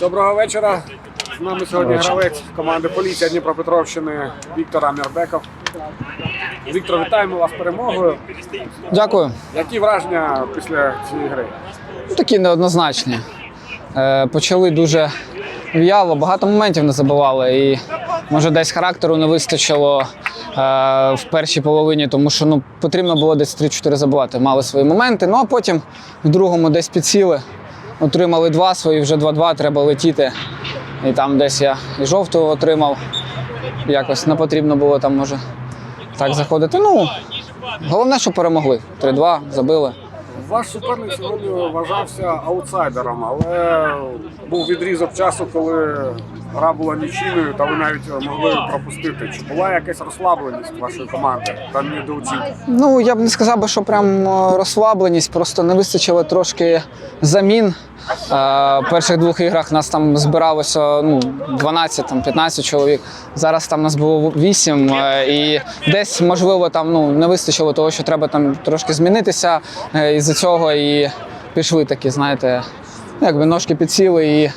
Доброго вечора. З нами сьогодні гравець команди поліція Дніпропетровщини Віктор Амірбеков. Віктор, вітаємо вас з перемогою. Дякую. Які враження після цієї гри? Ну, Такі неоднозначні. Е, почали дуже в'яло, багато моментів не забивали. І може десь характеру не вистачило е, в першій половині, тому що ну, потрібно було десь 3-4 забивати. Мали свої моменти. Ну а потім в другому десь підсіли, отримали два свої, вже 2-2, треба летіти. І там десь я і жовтого отримав. Якось не потрібно було там, може, так заходити. Ну, головне, що перемогли. 3-2 забили. Ваш суперник сьогодні вважався аутсайдером, але був відрізок часу, коли гра була нічийною, та ви навіть могли пропустити. Чи була якась розслабленість вашої команди та недооцінка? Ну, я б не сказав би, що прям е, розслабленість, просто не вистачило трошки замін. Е, В перших двох іграх нас там збиралося ну, 12, там, 15 чоловік. Зараз там нас було 8. е, І десь, можливо, там ну, не вистачило того, що треба там трошки змінитися е, із-за цього. І пішли такі, знаєте, ну, якби ножки підсіли і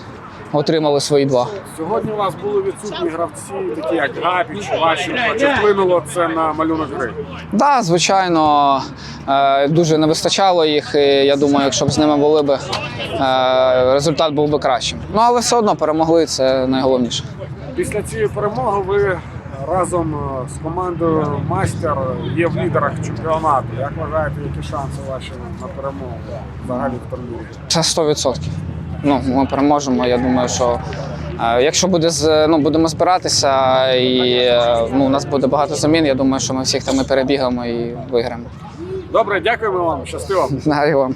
отримали свої два. Сьогодні у вас були відсутні гравці, такі як Гапіч, Ващенко. Чи вплинуло це на малюнок гри? Так, да, звичайно, е, дуже не вистачало їх. І я думаю, якщо б з ними були б, е, результат був би кращим. Ну але все одно перемогли, це найголовніше. Після цієї перемоги ви разом е, з командою Майстер є в лідерах чемпіонату. Як вважаєте, які шанси ваші на перемогу взагалі в турнірі? Це 100%. Ну, ми переможемо. Я думаю, що е, якщо буде ну, будемо збиратися і е, ну, у нас буде багато замін, я думаю, що ми всіх там і перебігаємо і виграємо. Добре, дякуємо вам, щастиво. Дякую вам.